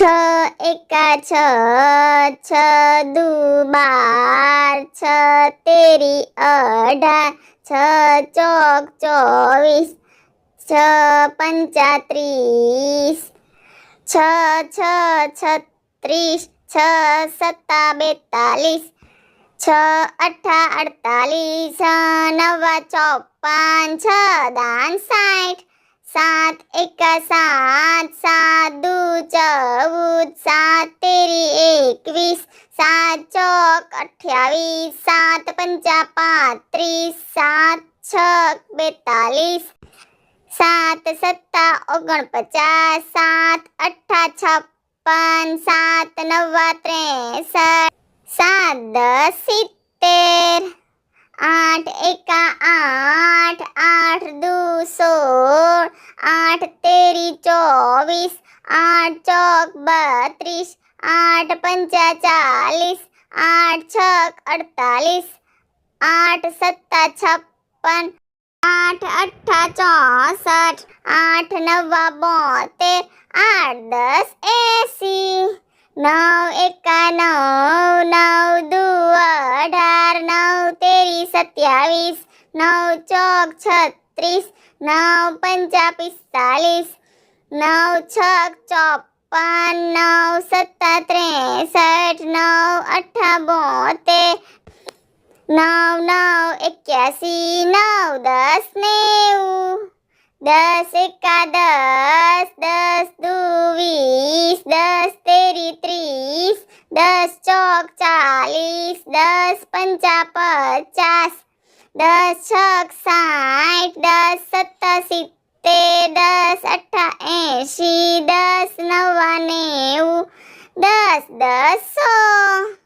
છ, એકા, છ છ દુ બાર છ, તેરી, અઢાર, છ, ચોક, ચોવીસ, છ પંચા ત્રીસ છ છ, છત્રીસ, છ, સત્તા બેતાલીસ, છ, અઠા અડતાલીસ, નવા, ચોપન, છ, દાન સાઠ સાત, એકા, સાત સાત, દુ, ચૌદ, સાત, તેરી, એકવીસ, સાત, ચોક, અઠ્યાવીસ, સાત, પંચા, પાંત્રીસ, સાત છ બેતાલીસ, સાત, સત્તા, ઓગણપચાસ, સાત, અઠ્ઠા, છપ્પન, સાત નવા ત્રેસઠ, સાત, દસ, સિત્તેર, આઠ, એકા, આઠ આઠ, દુ સોળ ચોવીસ, આઠ, ચોક, બત્રીસ, આઠ પંચા ચાલીસ આઠ, છક, અડતાલીસ, આઠ, સત્તા, છપ્પન, આઠ, અઠ્ઠા, ચોસઠ, આઠ, નવા, બોતેર, આઠ, દસ, એસી, નવ, એકા, નવ નવ, દુ, અઢાર, નવ તેરી સત્યાવીસ, નવ, ચોક, છત્રીસ, નવ, પંચા, પિસ્તાલીસ નવ છક ચોપન નવ સત્તા ત્રેસઠ નવ અઠા બોતેર નવ નવ એક્યાસી નવ દસ નેવું દસ એકા દસ દસ દુ વીસ દસ તેરી ત્રીસ દસ ચોક ચાલીસ દસ પંચા પચાસ દસ છક સાઠ દસ સત્તા સિત્તેર દસ અઠા એંશી દસ નવા નેવું દસ દસ. સો